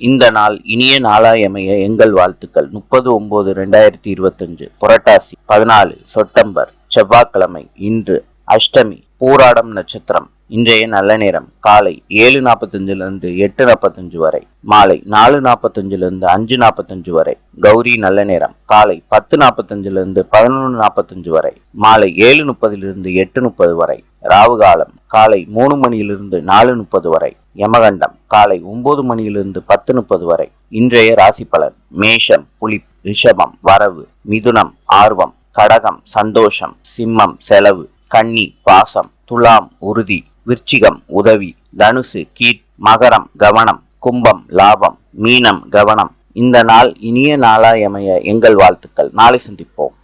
இந்த நாள் இனிய நாளாயமைய எங்கள் வாழ்த்துக்கள். முப்பது ஒன்பது ரெண்டாயிரத்தி இருபத்தஞ்சு புரட்டாசி பதினாலு செப்டம்பர் செவ்வாய்க்கிழமை இன்று அஷ்டமி பூராடம் நட்சத்திரம் இன்றைய நல்ல நேரம் காலை ஏழு நாற்பத்தஞ்சுல இருந்து எட்டு நாற்பத்தஞ்சு வரை மாலை நாலு நாற்பத்தஞ்சுல இருந்து அஞ்சு நாற்பத்தஞ்சு வரை கௌரி நல்ல நேரம் காலை பத்து நாற்பத்தஞ்சுல இருந்து பதினொன்று நாற்பத்தஞ்சு வரை மாலை ஏழு முப்பதிலிருந்து எட்டு முப்பது வரை ராவு காலம் காலை மூணு மணியிலிருந்து நாலு முப்பது வரை யமகண்டம் காலை ஒன்பது மணியிலிருந்து பத்து முப்பது வரை. இன்றைய ராசி பலன் மேஷம் புலி ரிஷபம் வரவு மிதுனம் ஆர்வம் கடகம் சந்தோஷம் சிம்மம் செலவு கன்னி பாசம் துலாம் உறுதி விருச்சிகம் உதவி தனுசு கீட் மகரம் கவனம் கும்பம் லாபம் மீனம் கவனம். இந்த நாள் இனிய நாளாயமைய எங்கள் வாழ்த்துக்கள். நாளை சந்திப்போம்.